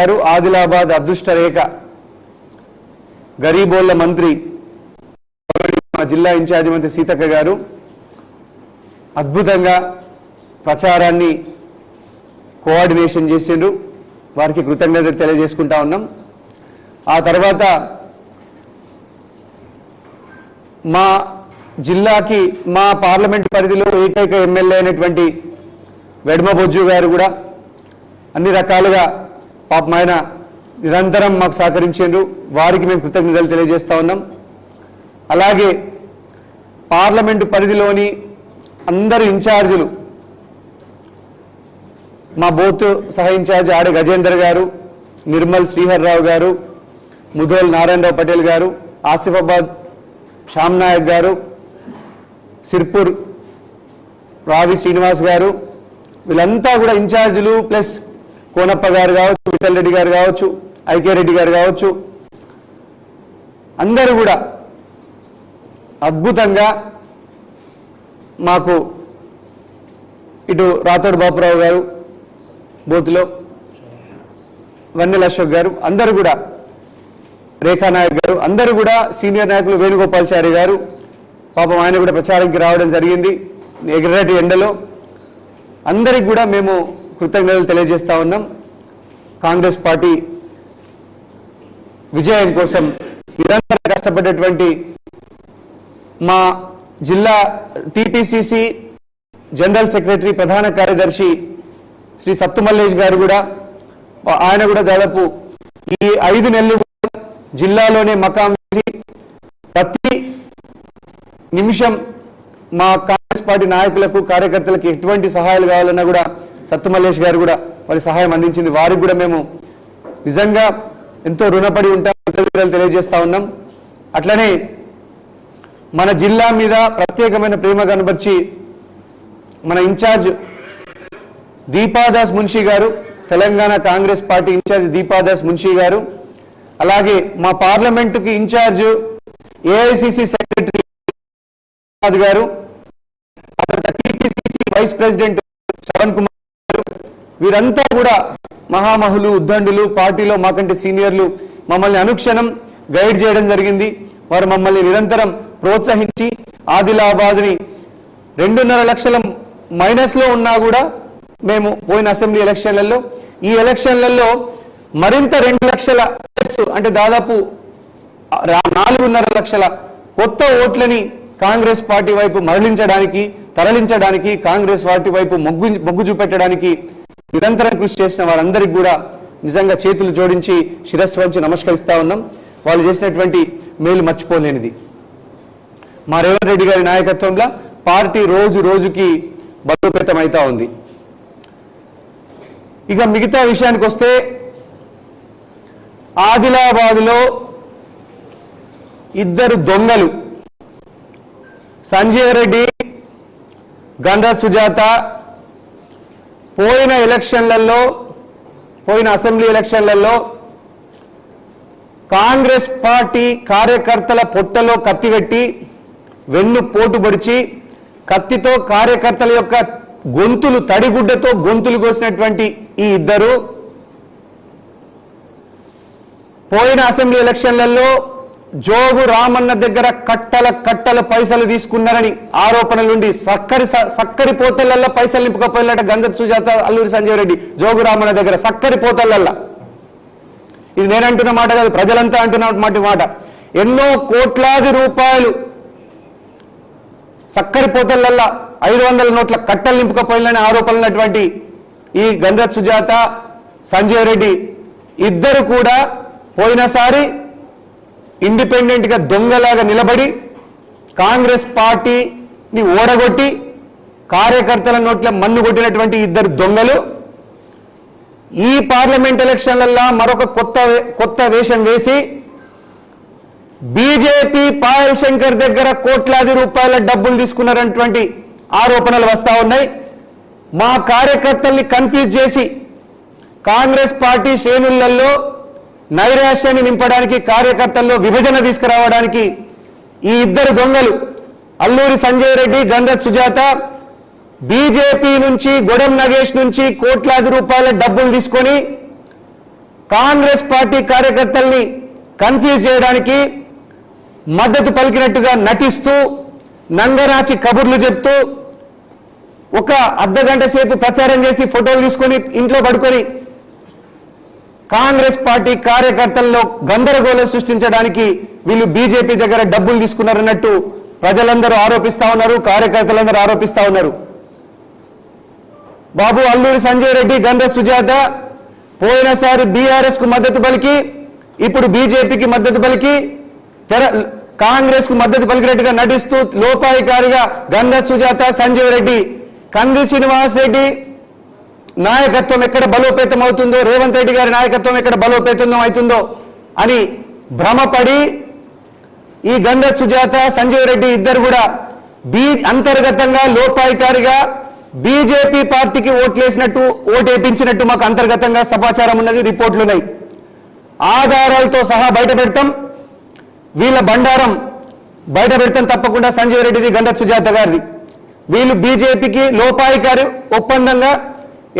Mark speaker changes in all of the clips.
Speaker 1: గారు ఆదిలాబాద్ అదృష్ట రేఖ గరీబోళ్ళ మంత్రి మా జిల్లా ఇన్ఛార్జి మంత్రి సీతక్క గారు అద్భుతంగా ప్రచారాన్ని కోఆర్డినేషన్ చేసిండ్రు. వారికి కృతజ్ఞత తెలియజేసుకుంటా ఉన్నాం. ఆ తర్వాత మా జిల్లాకి మా పార్లమెంట్ పరిధిలో ఏకైక ఎమ్మెల్యే అయినటువంటి వెడమ బొజ్జు గారు కూడా అన్ని రకాలుగా పాపం ఆయన నిరంతరం మాకు సహకరించారు వారికి మేము కృతజ్ఞతలు తెలియజేస్తా ఉన్నాం. అలాగే పార్లమెంటు పరిధిలోని అందరు ఇన్ఛార్జీలు మా బోత్ సహ ఇన్ఛార్జ్ ఆడ గజేందర్ గారు నిర్మల్ శ్రీహర్రావు గారు ముదోల్ నారాయణరావు పటేల్ గారు ఆసిఫాబాద్ శ్యామ్ నాయక్ గారు సిర్పూర్ రావి శ్రీనివాస్ గారు వీళ్ళంతా కూడా ఇన్ఛార్జీలు ప్లస్ కోనప్ప గారు కావచ్చు విఠల్ రెడ్డి గారు కావచ్చు ఐకే రెడ్డి గారు కావచ్చు అందరూ కూడా అద్భుతంగా మాకు ఇటు రాతోడు బాపురావు గారు బూత్లో వన్నెల అశోక్ గారు అందరూ కూడా రేఖా నాయక్ గారు అందరూ కూడా సీనియర్ నాయకులు వేణుగోపాల్చారి గారు పాపం ఆయన కూడా ప్రచారంకి రావడం జరిగింది ఎగరటి ఎండలో. అందరికి కూడా మేము కృతజ్ఞతలు తెలియజేస్తా ఉన్నాం. కాంగ్రెస్ పార్టీ విజయం కోసం నిరంతరం కష్టపడేటువంటి మా జిల్లా టిపిసిసి జనరల్ సెక్రటరీ ప్రధాన కార్యదర్శి శ్రీ సత్తుమల్లేష్ గారు కూడా ఆయన కూడా దాదాపు ఈ ఐదు నెలలు జిల్లాలోనే మకాం వేసి ప్రతి నిమిషం మా కాంగ్రెస్ పార్టీ నాయకులకు కార్యకర్తలకు ఎటువంటి సహాయాలు కావాలన్నా కూడా సత్తుమల్లేష్ గారు కూడా వారి సహాయం అందించింది. వారికి కూడా మేము నిజంగా ఎంతో రుణపడి ఉంటాం తెలియజేస్తా ఉన్నాం. అట్లనే మన జిల్లా మీద ప్రత్యేకమైన ప్రేమ కనబర్చి మన ఇన్ఛార్జ్ దీపాదాస్ మున్షి గారు Telangana Congress party incharge Deepadas Munshi గారు అలాగే మా పార్లమెంటుకి ఇన్ఛార్జ్ ఏఐసిసి సెక్రటరీ గారు వైస్ ప్రెసిడెంట్ శ్రవణ్ కుమార్ వీరంతా కూడా మహామహులు ఉద్దండులు పార్టీలో మాకంటే సీనియర్లు మమ్మల్ని అనుక్షణం గైడ్ చేయడం జరిగింది. వారు మమ్మల్ని నిరంతరం ప్రోత్సహించి ఆదిలాబాద్ని రెండున్నర లక్షల మైనస్లో ఉన్నా కూడా మేము పోయిన అసెంబ్లీ ఎలక్షన్లలో. ఈ ఎలక్షన్లలో మరింత రెండు లక్షల అంటే దాదాపు నాలుగున్నర లక్షల కొత్త ఓట్లని కాంగ్రెస్ పార్టీ వైపు మరలించడానికి తరలించడానికి కాంగ్రెస్ పార్టీ వైపు మొగ్గు మొగ్గు చూపెట్టడానికి నిరంతరం కృషి చేసిన వారందరికీ కూడా నిజంగా చేతులు జోడించి శిరస్సు వంచి నమస్కరిస్తా ఉన్నాం. వాళ్ళు చేసినటువంటి మేలు మర్చిపోలేనిది. మా రేవంత్ రెడ్డి గారి నాయకత్వంలో పార్టీ రోజు రోజుకి బలోపేతం అవుతా ఉంది. ఇక మిగతా విషయానికి వస్తే ఆదిలాబాదులో ఇద్దరు దొంగలు. సంజయ్ రెడ్డి గంధ సుజాత పోయిన ఎలక్షన్లలో పోయిన అసెంబ్లీ ఎలక్షన్లలో కాంగ్రెస్ పార్టీ కార్యకర్తల పొట్టలో కత్తి పెట్టి వెన్ను పోటు పొడిచి కత్తితో కార్యకర్తల యొక్క గొంతులు తడిగుడ్డతో గొంతులు కోసినటువంటి ఈ ఇద్దరు పోయిన అసెంబ్లీ ఎలక్షన్లలో జోగు రామన్న దగ్గర కట్టల కట్టల పైసలు తీసుకున్నారని ఆరోపణలుండి సక్కరి సక్కరి పోతలల్లో పైసలు నింపుకపోయినట్టు గంగ సుజాత అల్లూరి సంజయ్ రెడ్డి జోగు రామన్న దగ్గర సక్కరి పోతలల్లో ఇది నేనంటున్న మాట కాదు ప్రజలంతా అంటున్న మాట. ఎన్నో కోట్లాది రూపాయలు సక్కరి పోతలల్లా ఐదు వందల నోట్ల కట్టలు నింపుకపోయిన ఆరోపణలున్నటువంటి ఈ గంధత్ సుజాత సంజయ్ రెడ్డి ఇద్దరు కూడా పోయినసారి ఇండిపెండెంట్గా దొంగలాగా నిలబడి కాంగ్రెస్ పార్టీని ఓడగొట్టి కార్యకర్తల నోట్ల మన్ను కొట్టినటువంటి ఇద్దరు దొంగలు. ఈ పార్లమెంట్ ఎలక్షన్లల్లో మరొక కొత్త వే- కొత్త వేషం వేసి బీజేపీ పాయల్ శంకర్ దగ్గర కోట్లాది రూపాయల డబ్బులు తీసుకున్నారన్నటువంటి ఆరోపణలు వస్తా ఉన్నాయి. మా కార్యకర్తల్ని కన్ఫ్యూజ్ చేసి కాంగ్రెస్ పార్టీ శ్రేణులలో నైరాశ్యాన్ని నింపడానికి కార్యకర్తల్లో విభజన తీసుకురావడానికి ఈ ఇద్దరు దొంగలు అల్లూరి సంజయ్ రెడ్డి గంధత్ సుజాత బీజేపీ నుంచి గొడెం నగేష్ నుంచి కోట్లాది రూపాయల డబ్బులు తీసుకొని కాంగ్రెస్ పార్టీ కార్యకర్తల్ని కన్ఫ్యూజ్ చేయడానికి మద్దతు పలికినట్టుగా నటిస్తూ నంగరాచి కబుర్లు చెప్తూ ఒక అర్ధ గంట సేపు ప్రచారం చేసి ఫోటోలు తీసుకొని ఇంట్లో పడుకొని కాంగ్రెస్ పార్టీ కార్యకర్తల్లో గందరగోళం సృష్టించడానికి వీళ్ళు బీజేపీ దగ్గర డబ్బులు తీసుకున్నారన్నట్టు ప్రజలందరూ ఆరోపిస్తా ఉన్నారు కార్యకర్తలందరూ ఆరోపిస్తా ఉన్నారు. బాబు అల్లూరి సంజయ్ రెడ్డి గంధ సుజాత పోయినసారి బీఆర్ఎస్కు మద్దతు పలికి ఇప్పుడు బీజేపీకి మద్దతు పలికి తెర కాంగ్రెస్కు మద్దతు పలికినట్టుగా నటిస్తూ లోపాయికారిగా గంధ సుజాత సంజయ్ రెడ్డి కంది శ్రీనివాస్ రెడ్డి నాయకత్వం ఎక్కడ బలోపేతం అవుతుందో రేవంత్ రెడ్డి గారి నాయకత్వం ఎక్కడ బలోపేతం అవుతుందో అని భ్రమపడి ఈ గంధ సుజాత సంజయ్ రెడ్డి ఇద్దరు కూడా బీ అంతర్గతంగా లోపాయికారిగా బీజేపీ పార్టీకి ఓట్లేసినట్టు ఓటేపించినట్టు మాకు అంతర్గతంగా సమాచారం ఉన్నది రిపోర్ట్లు ఉన్నాయి. ఆధారాలతో సహా బయట పెడతాం. వీళ్ళ బండారం బయట పెడతాం తప్పకుండా సంజయ్ రెడ్డిది గంధ సుజాత గారిది. వీళ్ళు బీజేపీకి లోపాయికారి ఒప్పందంగా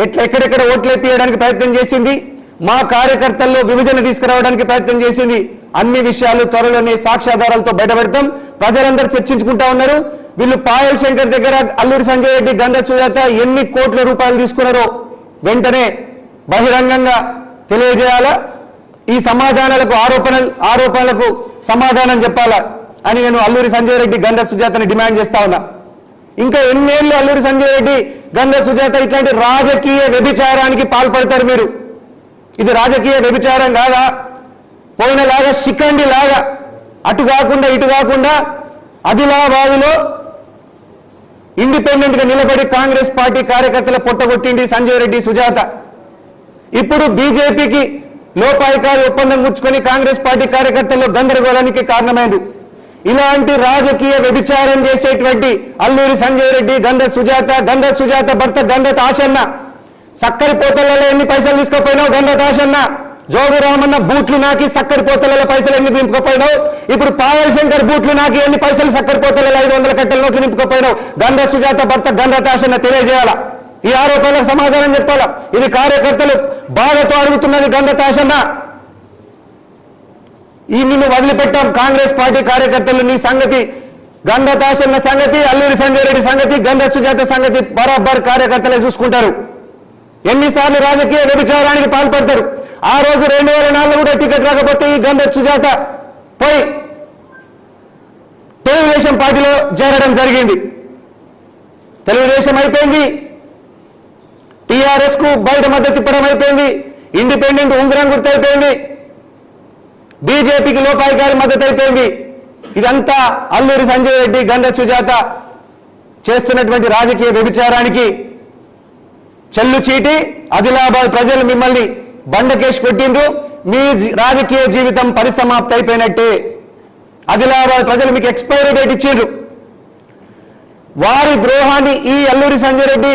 Speaker 1: ఎట్లా ఎక్కడెక్కడ ఓట్లేపియడానికి ప్రయత్నం చేసింది? మా కార్యకర్తల్లో విభజన తీసుకురావడానికి ప్రయత్నం చేసింది. అన్ని విషయాలు త్వరలోనే సాక్ష్యాధారాలతో బయటపెడతాం. ప్రజలందరూ చర్చించుకుంటా ఉన్నారు. వీళ్ళు పాయల్ శంకర్ దగ్గర అల్లూరి సంజయ్ రెడ్డి గంధ సుజాత ఎన్ని కోట్ల రూపాయలు తీసుకున్నారో వెంటనే బహిరంగంగా తెలియజేయాలా? ఈ సమాధానాలకు ఆరోపణలు ఆరోపణలకు సమాధానం చెప్పాలా? అని నేను అల్లూరి సంజయ్ రెడ్డి గంధ సుజాతని డిమాండ్ చేస్తా ఉన్నా. ఇంకా ఎన్నేళ్ళు అల్లూరి సంజయ్ రెడ్డి గంగ సుజాత ఇట్లాంటి రాజకీయ వ్యభిచారానికి పాల్పడతారు మీరు. ఇది రాజకీయ వ్యభిచారం కాదా? పోయినలాగా శిఖండి లాగా అటు కాకుండా ఇటు కాకుండా ఆదిలాబాదులో ఇండిపెండెంట్గా నిలబడి కాంగ్రెస్ పార్టీ కార్యకర్తల పొట్టగొట్టింది సంజయ్ రెడ్డి సుజాత. ఇప్పుడు బీజేపీకి లోపాయికారి ఒప్పందం గుచ్చుకొని కాంగ్రెస్ పార్టీ కార్యకర్తల్లో గందరగోళానికి కారణమైంది. ఇలాంటి రాజకీయ వ్యభిచారం చేసేటువంటి అల్లూరి సంజయ్ రెడ్డి గంధ సుజాత గంధ సుజాత భర్త గంధ తాశన్న సక్కరి పోతలలో ఎన్ని పైసలు తీసుకుపోయినావు? గంధ ఆశన్న జోగురామన్న బూట్లు నాకి సక్కరి పోతలలో పైసలు ఎన్ని నింపుకపోయినావు? ఇప్పుడు పాయల్ శంకర్ బూట్లు నాకి ఎన్ని పైసలు సక్కరి పోతలలో ఐదు వందల కట్టెల నోట్లు నింపుకపోయినావు? గంధ సుజాత భర్త గంధ ఆశన్న తెలియజేయాలా? ఈ ఆరోపణలకు సమాధానం చెప్పాలా? ఇది కార్యకర్తలు బాధతో అడుగుతున్నది గంధ ఆశన్న ఈ నిన్ను వదిలిపెట్టాం. కాంగ్రెస్ పార్టీ కార్యకర్తలు నీ సంగతి గంధ తాసన్న సంగతి అల్లూరి సంజయ్ రెడ్డి సంగతి గంధ సుజాత సంగతి బరాబర్ కార్యకర్తలే చూసుకుంటారు. ఎన్నిసార్లు రాజకీయ వ్యభిచారానికి పాల్పడతారు. ఆ రోజు రెండు వేల నాలుగు కూడా టికెట్ రాకపోతే ఈ గంధ సుజాత పోయి తెలుగుదేశం పార్టీలో చేరడం జరిగింది. తెలుగుదేశం అయిపోయింది. టీఆర్ఎస్కు బయట మద్దతు ఇప్పడం అయిపోయింది. ఇండిపెండెంట్ ఉంగరం గుర్తు అయిపోయింది. బీజేపీకి లోపాయికారి మద్దతు అయిపోయింది. ఇదంతా అల్లూరి సంజయ్ రెడ్డి గంధ సుజాత చేస్తున్నటువంటి రాజకీయ వ్యభిచారానికి చెల్లు చీటి. ఆదిలాబాద్ ప్రజలు మిమ్మల్ని బండకేసి కొట్టిండ్రు. మీ రాజకీయ జీవితం పరిసమాప్తి అయిపోయినట్టే. ఆదిలాబాద్ ప్రజలు మీకు ఎక్స్పైరీ డేట్ ఇచ్చిండ్రు. వారి ద్రోహాన్ని ఈ అల్లూరి సంజయ్ రెడ్డి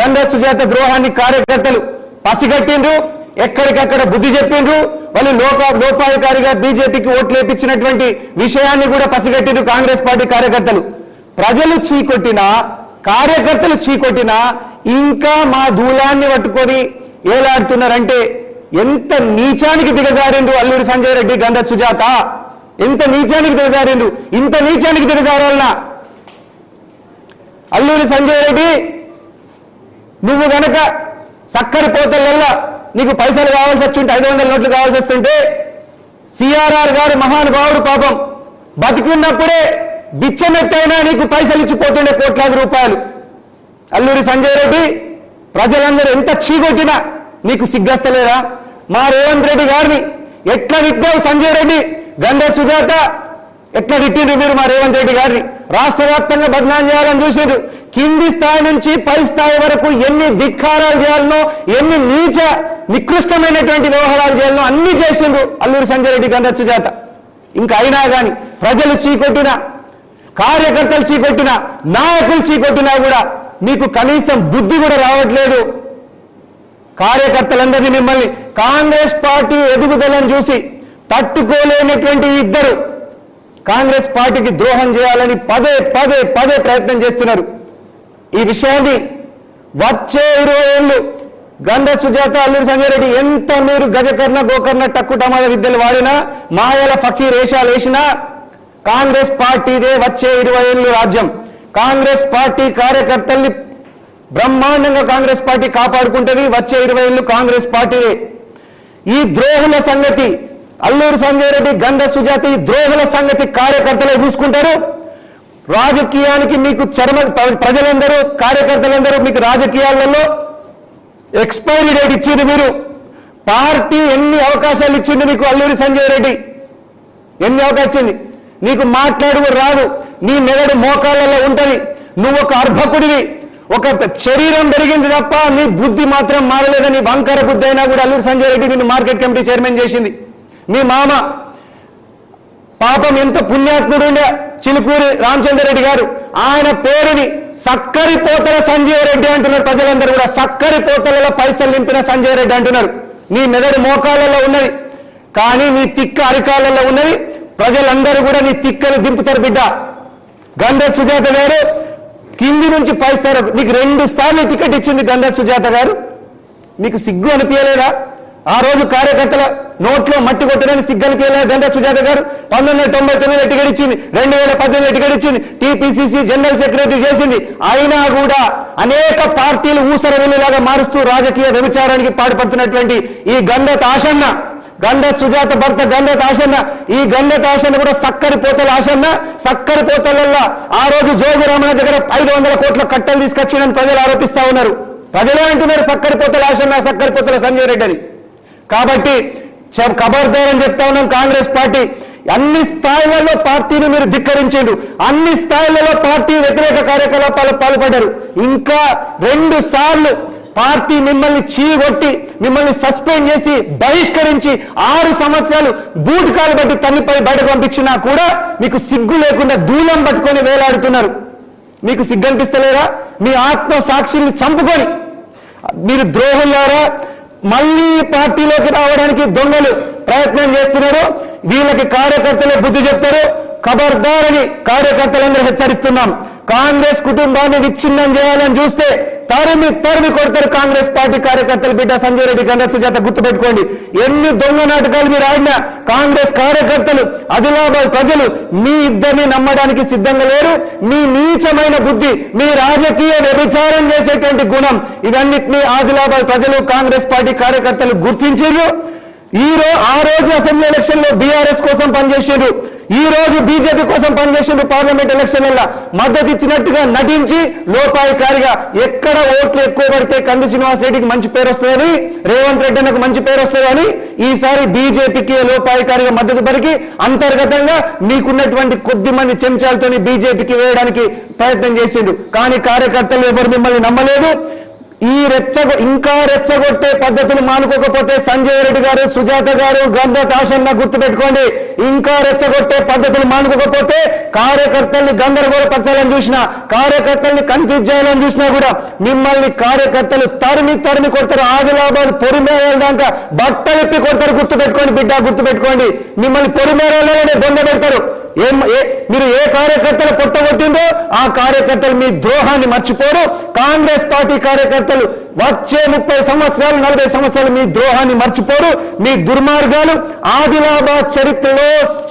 Speaker 1: గంధ సుజాత ద్రోహాన్ని కార్యకర్తలు పసిగట్టిండ్రు. ఎక్కడికక్కడ బుద్ధి చెప్పిండ్రు? వాళ్ళు లోప లోపాధికారిగా బీజేపీకి ఓట్లు వేపించినటువంటి విషయాన్ని కూడా పసిగట్టిండ్రు కాంగ్రెస్ పార్టీ కార్యకర్తలు. ప్రజలు చీకొట్టినా కార్యకర్తలు చీకొట్టినా ఇంకా మా దూలాన్ని పట్టుకొని ఏలాడుతున్నారంటే ఎంత నీచానికి దిగజారిండ్రు అల్లూరి సంజయ్ రెడ్డి గంధ సుజాత? ఎంత నీచానికి దిగజారిండ్రు? ఇంత నీచానికి దిగజారాలనా? అల్లూరి సంజయ్ రెడ్డి నువ్వు గనక సక్కరి పోతలల్లా నీకు పైసలు కావాల్సి వచ్చి ఉంటే ఐదు వందల నోట్లు కావాల్సి వస్తుంటే సిఆర్ఆర్ గారు మహానుభావుడు పాపం. బతికున్నప్పుడే బిచ్చమెత్తైనా నీకు పైసలు ఇచ్చిపోతుండే కోట్లాది రూపాయలు. అల్లూరి సంజయ్ రెడ్డి ప్రజలందరూ ఎంత చీకొట్టినా నీకు సిగ్గస్తలేదా? మా రేవంత్ రెడ్డి గారిని ఎట్లా తిట్టావు సంజయ్ రెడ్డి? గండ సుజాత ఎట్లా తిట్టిండ్రు మీరు మా రేవంత్ రెడ్డి గారిని? రాష్ట్ర వ్యాప్తంగా బదనాం చేయాలని చూసిండ్రు. కింది స్థాయి నుంచి పై స్థాయి వరకు ఎన్ని ధిక్కారాలు చేయాలనో ఎన్ని నీచ నికృష్టమైనటువంటి వ్యవహారాలు చేయాలను అన్ని చేసిండ్రు. అల్లూరి సంజయ్ రెడ్డి గండ సుజాత. ఇంకా అయినా కానీ ప్రజలు చీకొట్టినా కార్యకర్తలు చీకొట్టినా నాయకులు చీకొట్టినా కూడా మీకు కనీసం బుద్ధి కూడా రావట్లేదు. కార్యకర్తలందరినీ మిమ్మల్ని కాంగ్రెస్ పార్టీ ఎదుగుదలను చూసి తట్టుకోలేనటువంటి ఇద్దరు కాంగ్రెస్ పార్టీకి ద్రోహం చేయాలని పదే పదే పదే ప్రయత్నం చేస్తున్నారు. ఈ విషయాన్ని వచ్చే ఇరవై ఏళ్ళు గంధ సుజాత అల్లూరి సంజయ్ రెడ్డి ఎంత మీరు గజకర్ణ గోకర్ణ టక్కు టమాద విద్యలు వాడినా మాయల ఫకీర్ వేషాలు వేసినా కాంగ్రెస్ పార్టీదే వచ్చే ఇరవై ఏళ్ళు రాజ్యం. కాంగ్రెస్ పార్టీ కార్యకర్తల్ని బ్రహ్మాండంగా కాంగ్రెస్ పార్టీ కాపాడుకుంటుంది వచ్చే ఇరవై ఏళ్ళు కాంగ్రెస్ పార్టీదే. ఈ ద్రోహుల సంగతి అల్లూరు సంజయ్ రెడ్డి గంధ సుజాత ఈ ద్రోహుల సంగతి కార్యకర్తలే చూసుకుంటారు. రాజకీయానికి మీకు చర్మ ప్ర- ప్రజలందరూ కార్యకర్తలందరూ మీకు రాజకీయాలలో ఎక్స్పైరీ డేట్ ఇచ్చింది మీరు. పార్టీ ఎన్ని అవకాశాలు ఇచ్చింది నీకు అల్లూరి సంజయ్ రెడ్డి? ఎన్ని అవకాశం ఇచ్చింది? నీకు మాట్లాడు రాదు. నీ మెదడు మోకాళ్ళలో ఉంటది. నువ్వు ఒక అర్భకుడివి. ఒక శరీరం పెరిగింది తప్ప నీ బుద్ధి మాత్రం మారలేదని వంకర బుద్ధి అయినా కూడా అల్లూరి సంజయ్ రెడ్డి నిన్ను మార్కెట్ కమిటీ చైర్మన్ చేసింది. మీ మామ పాపం ఎంత పుణ్యాత్ముడు ఉండే చిలుకూరి రామచంద్రరెడ్డి గారు. ఆయన పేరుని సక్కరి పోతల సంజయ్ రెడ్డి అంటున్నారు ప్రజలందరూ కూడా. సక్కరి పోతలలో పైసలు నింపిన సంజయ్ రెడ్డి అంటున్నారు. నీ మెదడు మోకాలలో ఉన్నది కానీ నీ తిక్క అరికాలలో ఉన్నది. ప్రజలందరూ కూడా నీ తిక్కను దింపుతారు బిడ్డ. గంధ సుజాత గారు కింది నుంచి పైస్తారు నీకు రెండు సార్లు టికెట్ ఇచ్చింది గంధర్ సుజాత గారు. మీకు సిగ్గు అనిపించలేదా? ఆ రోజు కార్యకర్తల నోట్లో మట్టి కొట్టడానికి సిగ్గలికి వెళ్ళారు గంట సుజాత గారు. పంతొమ్మిది వందల తొంభై తొమ్మిది టికెట్ రెండు వేల పద్దెనిమిది టికెట్ ఇచ్చింది టీపీసీసీ జనరల్ సెక్రటరీ చేసింది. అయినా కూడా అనేక పార్టీలు ఊసర వెళ్ళేలాగా మారుస్తూ రాజకీయ వ్యభిచారానికి పాటుపడుతున్నటువంటి ఈ గంధత్ ఆశన్న గంధత్ సుజాత భర్త గంధత్ ఆశన్న ఈ గంధత్ ఆశన్న కూడా సక్కరి పోతల ఆశన్న సక్కరి పోతలల్లో ఆ రోజు జోగు రామణ దగ్గర ఐదు వందల కోట్ల కట్టలు తీసుకొచ్చిందని ప్రజలు ఆరోపిస్తా ఉన్నారు. ప్రజలే అంటున్నారు సక్కరి పోతల ఆశన్న సక్కరి పోతల సంజయ్ రెడ్డి అని. కాబట్టి ఖబర్దార్ అని చెప్తా ఉన్నాం కాంగ్రెస్ పార్టీ. అన్ని స్థాయిలలో పార్టీని మీరు ధిక్కరించారు అన్ని స్థాయిలలో పార్టీ వ్యతిరేక కార్యకలాపాలు పాల్పడ్డారు. ఇంకా రెండు సార్లు పార్టీ మిమ్మల్ని చీగొట్టి మిమ్మల్ని సస్పెండ్ చేసి బహిష్కరించి ఆరు సంవత్సరాలు బూట్ కాలు బట్టి తల్లిపై బయటకు పంపించినా కూడా మీకు సిగ్గు లేకుండా దూలం పట్టుకొని వేలాడుతున్నారు. మీకు సిగ్గు అనిపిస్తలేదా మీ ఆత్మ సాక్షిని చంపుకొని. మీరు ద్రోహులారా మళ్ళీ పార్టీలోకి రావడానికి దొంగలు ప్రయత్నం చేస్తున్నారు. వీళ్ళకి కార్యకర్తలే బుద్ధి చెప్తారు. ఖబర్దారని కార్యకర్తలందరూ హెచ్చరిస్తున్నాం. కాంగ్రెస్ కుటుంబాన్ని విచ్ఛిన్నం చేయాలని చూస్తే తరిమి తరిమి కొడతారు కాంగ్రెస్ పార్టీ కార్యకర్తలు బిడ్డ సంజయ్ రెడ్డి గంధ చేత గుర్తుపెట్టుకోండి. ఎన్ని దొంగ నాటకాలు మీరు ఆడినా కాంగ్రెస్ కార్యకర్తలు ఆదిలాబాద్ ప్రజలు మీ ఇద్దరిని నమ్మడానికి సిద్ధంగా లేరు. మీ నీచమైన బుద్ధి మీ రాజకీయ వ్యభిచారం చేసేటువంటి గుణం ఇవన్నిటినీ ఆదిలాబాద్ ప్రజలు కాంగ్రెస్ పార్టీ కార్యకర్తలు గుర్తించారు. ఈ రోజు ఆ రోజు అసెంబ్లీ ఎలక్షన్లో బీఆర్ఎస్ కోసం పనిచేసిండు. ఈ రోజు బీజేపీ కోసం పనిచేసిండు పార్లమెంట్ ఎలక్షన్లలో మద్దతు ఇచ్చినట్టుగా నటించి లోపాయికారిగా ఎక్కడ ఓట్లు ఎక్కువ పడితే కంది శ్రీనివాస్ రెడ్డికి మంచి పేరు వస్తుందని రేవంత్ రెడ్డి అన్నకు మంచి పేరు వస్తుందని ఈసారి బీజేపీకి లోపాయికారిగా మద్దతు పలికి అంతర్గతంగా మీకున్నటువంటి కొద్ది మంది చెంచాలతోని బీజేపీకి వేయడానికి ప్రయత్నం చేసిండు. కానీ కార్యకర్తలు ఎవరు మిమ్మల్ని నమ్మలేదు. ఈ రెచ్చ ఇంకా రెచ్చగొట్టే పద్ధతులు మానుకోకపోతే సంజయ్ రెడ్డి గారు సుజాత గారు గంధ తాషన్న గుర్తుపెట్టుకోండి. ఇంకా రెచ్చగొట్టే పద్ధతులు మానుకోకపోతే కార్యకర్తల్ని గందరగోళపరచాలని చూసినా కార్యకర్తల్ని కన్ఫ్యూజ్ చేయాలని చూసినా కూడా మిమ్మల్ని కార్యకర్తలు తరిమి తరిమి కొడతారు. ఆదిలాబాద్ పొరిమేరడాక బట్టలిప్పి కొడతారు. గుర్తుపెట్టుకోండి బిడ్డ గుర్తుపెట్టుకోండి. మిమ్మల్ని పొరిమేరలోనే బొంద పెడతారు. ఏం ఏ- మీరు ఏ కార్యకర్తలు కొట్టగొట్టిందో ఆ కార్యకర్తలు మీ ద్రోహాన్ని మర్చిపోరు. కాంగ్రెస్ పార్టీ కార్యకర్తలు వచ్చే ముప్పై సంవత్సరాలు నలభై సంవత్సరాలు మీ ద్రోహాన్ని మర్చిపోరు మీ దుర్మార్గాలు ఆదిలాబాద్ చరిత్రలో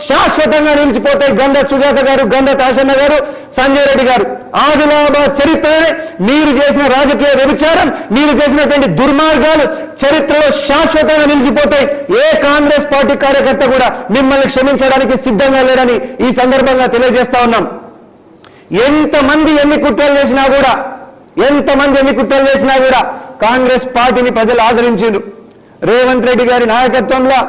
Speaker 1: శాశ్వతంగా నిలిచిపోతాయి. గంధ సుజాత గారు గంధ తాశన్న గారు సంజయ్ రెడ్డి గారు. ఆదిలాబాద్ చరిత్రనే మీరు చేసిన రాజకీయ వ్యభిచారం మీరు చేసినటువంటి దుర్మార్గాలు చరిత్రలో శాశ్వతంగా నిలిచిపోతాయి. ఏ కాంగ్రెస్ పార్టీ కార్యకర్త కూడా మిమ్మల్ని క్షమించడానికి సిద్ధంగా లేడని ఈ సందర్భంగా తెలియజేస్తా ఉన్నాం. ఎంతమంది ఎన్ని కుట్రలు చేసినా కూడా ఎంతమంది ఎన్ని కుట్రలు చేసినా కూడా కాంగ్రెస్ పార్టీని ప్రజలు ఆదరించారు రేవంత్ రెడ్డి గారి నాయకత్వంలో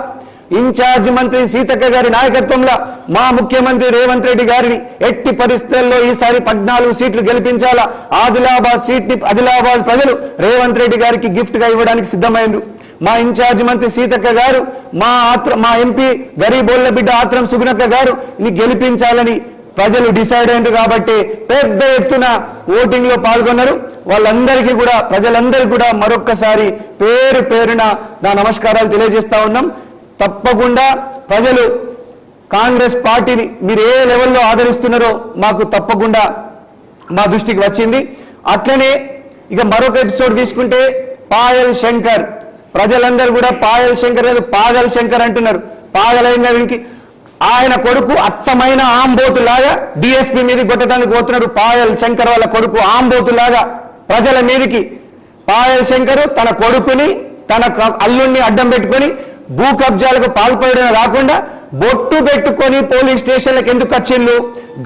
Speaker 1: ఇన్ఛార్జ్ మంత్రి సీతక్క గారి నాయకత్వంలో మా ముఖ్యమంత్రి రేవంత్ రెడ్డి గారిని ఎట్టి పరిస్థితుల్లో ఈసారి పద్నాలుగు సీట్లు గెలిపించాలా? ఆదిలాబాద్ సీట్ని ఆదిలాబాద్ ప్రజలు రేవంత్ రెడ్డి గారికి గిఫ్ట్గా ఇవ్వడానికి సిద్ధమైంది మా ఇన్ఛార్జ్ మంత్రి సీతక్క గారు మా ఆత్ర మా ఎంపీ గరీబోళ్ళ బిడ్డ ఆత్రం సుగుణక్క గారు ని గెలిపించాలని ప్రజలు డిసైడ్ అయ్యారు కాబట్టి పెద్ద ఎత్తున ఓటింగ్లో పాల్గొన్నారు. వాళ్ళందరికీ కూడా ప్రజలందరికీ కూడా మరొక్కసారి పేరు పేరున నా నమస్కారాలు తెలియజేస్తా ఉన్నాం. తప్పకుండా ప్రజలు కాంగ్రెస్ పార్టీని మీరు ఏ లెవెల్లో ఆదరిస్తున్నారో మాకు తప్పకుండా మా దృష్టికి వచ్చింది. అట్లనే ఇక మరొక ఎపిసోడ్ తీసుకుంటే పాయల్ శంకర్. ప్రజలందరూ కూడా పాయల్ శంకర్ లేదు పాగల్ శంకర్ అంటున్నారు. పాగలైన వీనికి ఆయన కొడుకు అచ్చమైన ఆంబోతులాగా డిఎస్పి మీద కొట్టడానికి పోతున్నాడు. పాయల్ శంకర్ వాళ్ళ కొడుకు ఆంబోతులాగా ప్రజల మీదకి. పాయల్ శంకర్ తన కొడుకుని తన అల్లుణ్ణి అడ్డం పెట్టుకొని భూ కబ్జాలకు పాల్పడడం రాకుండా బొట్టు పెట్టుకొని పోలీస్ స్టేషన్లకు ఎందుకు వచ్చిండ్రు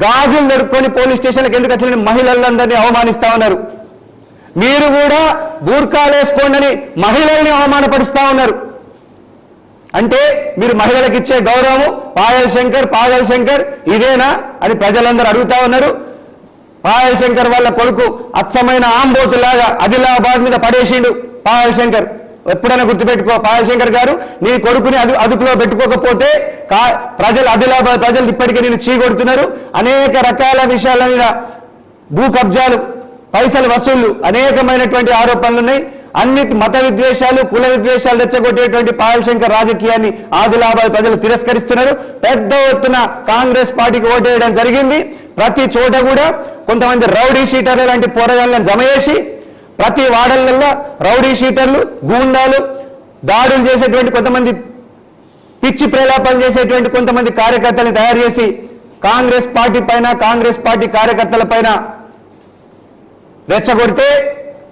Speaker 1: గాజులు దొరుకుని పోలీస్ స్టేషన్లకు ఎందుకు వచ్చిండ్రు మహిళలందరినీ అవమానిస్తా ఉన్నారు. మీరు కూడా బూర్ఖాలు వేసుకోండి మహిళల్ని అవమానపరుస్తా ఉన్నారు. అంటే మీరు మహిళలకు ఇచ్చే గౌరవం పాయల్ శంకర్ పాగల్ శంకర్ ఇదేనా అని ప్రజలందరూ అడుగుతా ఉన్నారు. పాయల్ శంకర్ వాళ్ళ కొడుకు అచ్చమైన ఆంబోతులాగా ఆదిలాబాద్ మీద పడేసిండు పాయల్ శంకర్. ఎప్పుడైనా గుర్తుపెట్టుకో పాయల్ శంకర్ గారు నీ కొడుకుని అదు అదుపులో పెట్టుకోకపోతే కా ప్రజలు ఆదిలాబాద్ ప్రజలు ఇప్పటికే నేను చీకొడుతున్నారు అనేక రకాల విషయాల మీద భూ కబ్జాలు పైసలు వసూళ్ళు అనేకమైనటువంటి ఆరోపణలు ఉన్నాయి అన్నిటి మత విద్వేషాలు కుల విద్వేషాలు రెచ్చగొట్టేటువంటి పాయల్శంకర్ రాజకీయాన్ని ఆదిలాబాద్ ప్రజలు తిరస్కరిస్తున్నారు. పెద్ద ఎత్తున కాంగ్రెస్ పార్టీకి ఓటేయడం జరిగింది. ప్రతి చోట కూడా కొంతమంది రౌడీ షీటర్లు లాంటి పోరాటాలను జమ చేసి ప్రతి వాడలలో రౌడీ షీటర్లు గూండాలు దాడులు చేసేటువంటి కొంతమంది పిచ్చి ప్రలాపాలు చేసేటువంటి కొంతమంది కార్యకర్తలను తయారు చేసి కాంగ్రెస్ పార్టీ పైన కాంగ్రెస్ పార్టీ కార్యకర్తల పైన రెచ్చగొడితే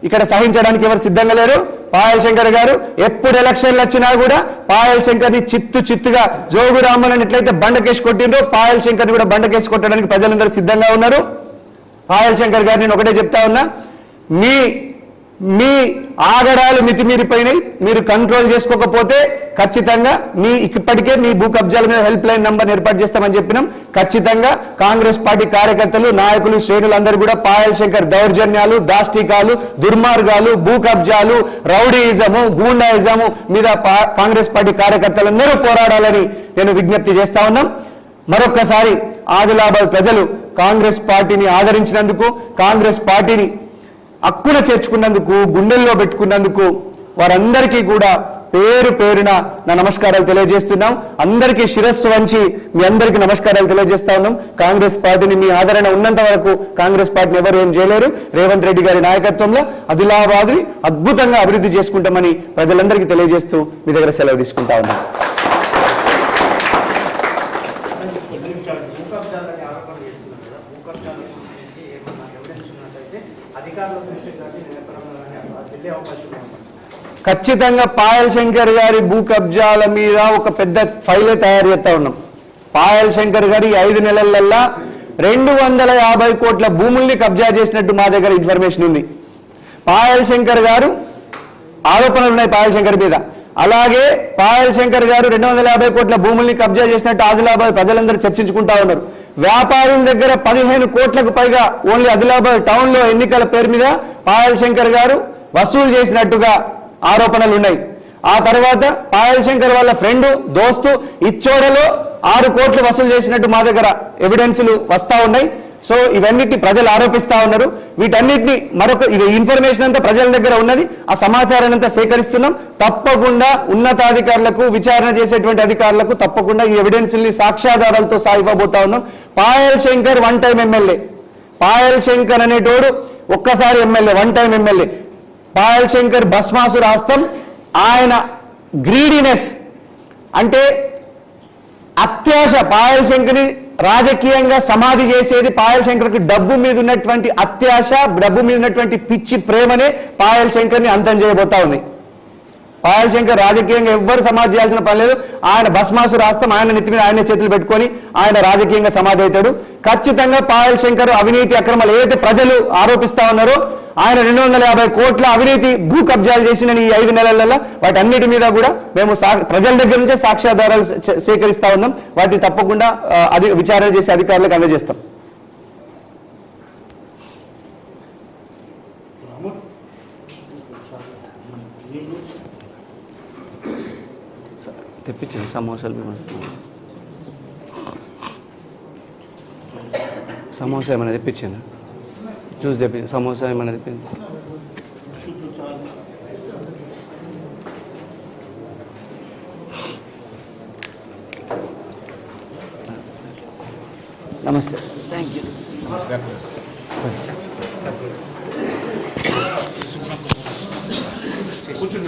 Speaker 1: ఇక్కడ సహించడానికి ఎవరు సిద్ధంగా లేరు? పాయల్ శంకర్ గారు. ఎప్పుడు ఎలక్షన్లు వచ్చినా కూడా పాయల్ శంకర్ని చిత్తు చిత్తుగా జోగు రామన్ ఎట్లయితే బండకేసి కొట్టిండ్రో పాయల్ శంకర్ని కూడా బండకేసి కొట్టడానికి ప్రజలందరూ సిద్ధంగా ఉన్నారు. పాయల్ శంకర్ గారు నేను ఒకటే చెప్తా ఉన్నా. మీ మీ ఆగడాలు మితిమీరిపోయినాయి. మీరు కంట్రోల్ చేసుకోకపోతే ఖచ్చితంగా మీ ఇప్పటికే మీ భూ కబ్జాల మీద హెల్ప్ లైన్ నంబర్ ఏర్పాటు చేస్తామని చెప్పినాం. ఖచ్చితంగా కాంగ్రెస్ పార్టీ కార్యకర్తలు నాయకులు శ్రేణులందరూ కూడా పాయల్ శంకర్ దౌర్జన్యాలు దాష్టికాలు దుర్మార్గాలు భూ కబ్జాలు రౌడీయిజము గూండాయిజము మీద పా- కాంగ్రెస్ పార్టీ కార్యకర్తలందరూ పోరాడాలని నేను విజ్ఞప్తి చేస్తా ఉన్నాం. మరొక్కసారి ఆదిలాబాద్ ప్రజలు కాంగ్రెస్ పార్టీని ఆదరించినందుకు కాంగ్రెస్ పార్టీని అక్కున చేర్చుకున్నందుకు గుండెల్లో పెట్టుకున్నందుకు వారందరికీ కూడా పేరు పేరున నా నమస్కారాలు తెలియజేస్తున్నాం. అందరికీ శిరస్సు వంచి మీ అందరికీ నమస్కారాలు తెలియజేస్తా ఉన్నాం. కాంగ్రెస్ పార్టీని మీ ఆదరణ ఉన్నంత వరకు కాంగ్రెస్ పార్టీని ఎవరు ఏం చేయలేరు. రేవంత్ రెడ్డి గారి నాయకత్వంలో ఆదిలాబాద్ని అద్భుతంగా అభివృద్ధి చేసుకుంటామని ప్రజలందరికీ తెలియజేస్తూ మీ దగ్గర సెలవు తీసుకుంటా ఉన్నాం.
Speaker 2: భూకబ్జాలని ఆరోపణ చేస్తున్నారు కదా. అధికారుల దృష్టికి కానీ వెళ్ళే అవకాశం
Speaker 1: ఖచ్చితంగా పాయల్ శంకర్ గారి భూ కబ్జాల మీద ఒక పెద్ద ఫైలే తయారు చేస్తా ఉన్నాం. పాయల్ శంకర్ గారి ఐదు నెలలల్లా రెండు వందల యాభై కోట్ల భూముల్ని కబ్జా చేసినట్టు మా దగ్గర ఇన్ఫర్మేషన్ ఉంది. పాయల్ శంకర్ గారు ఆరోపణలు ఉన్నాయి పాయల్ శంకర్ మీద. అలాగే పాయల్ శంకర్ గారు రెండు వందల యాభై కోట్ల భూముల్ని కబ్జా చేసినట్టు ఆదిలాబాద్ ప్రజలందరూ చర్చించుకుంటా ఉన్నారు. వ్యాపారుల దగ్గర పదిహేను కోట్లకు పైగా ఓన్లీ ఆదిలాబాద్ టౌన్లో ఎన్నికల పేరు మీద పాయల్ శంకర్ గారు వసూలు చేసినట్టుగా ఆరోపణలు ఉన్నాయి. ఆ తర్వాత పాయల్ శంకర్ వాళ్ళ ఫ్రెండ్ దోస్తు ఇచ్చోడలో ఆరు కోట్లు వసూలు చేసినట్టు మా దగ్గర ఎవిడెన్సులు వస్తా ఉన్నాయి. సో ఇవన్నిటిని ప్రజలు ఆరోపిస్తా ఉన్నారు. వీటన్నిటిని మరొక ఇది ఇన్ఫర్మేషన్ అంతా ప్రజల దగ్గర ఉన్నది. ఆ సమాచారాన్ని అంతా సేకరిస్తున్నాం. తప్పకుండా ఉన్నతాధికారులకు విచారణ చేసేటువంటి అధికారులకు తప్పకుండా ఈ ఎవిడెన్స్ని సాక్ష్యాధారాలతో ఇవ్వబోతా ఉన్నాం. Payal Shankar one time MLA Payal Shankar అనేటోడు ఒక్కసారి MLA one time MLA Payal Shankar భస్మాసు రాస్తాం ఆయన గ్రీడీనెస్ అంటే అత్యాశ పాయల్ శంకర్ని రాజకీయంగా సమాధి చేసేది పాయల్ శంకర్కి డబ్బు మీద ఉన్నటువంటి అత్యాశ డబ్బు మీద ఉన్నటువంటి పిచ్చి ప్రేమనే పాయల్ శంకర్ని అంతం చేయబోతా ఉంది. పాయల్ శంకర్ రాజకీయంగా ఎవ్వరు సమాధి చేయాల్సిన పని లేదు. ఆయన భస్మాసు రాస్తాం ఆయన నెత్తి మీద ఆయన చేతులు పెట్టుకొని ఆయన రాజకీయంగా సమాధి అవుతాడు. ఖచ్చితంగా పాయల్ శంకర్ అవినీతి అక్రమాలు ఏదైతే ప్రజలు ఆరోపిస్తా ఉన్నారో ఆయన రెండు వందల యాభై కోట్ల అవినీతి భూ కబ్జాలు చేసిన ఈ ఐదు నెలలలో వాటన్నిటి మీద కూడా మేము సా- ప్రజల దగ్గర నుంచే సాక్ష్యాధారాలు సేకరిస్తా ఉన్నాం. వాటిని తప్పకుండా అది విచారణ చేసి అధికారులకు అందజేస్తాం. తెప్పించండి సమోసాలు సమోసా ఏమైనా తెప్పించింది జ్యూస్ తెప్పి సమోసా ఏమైనా తెప్పింది నమస్తే. థ్యాంక్ యూ
Speaker 3: కూర్చుని.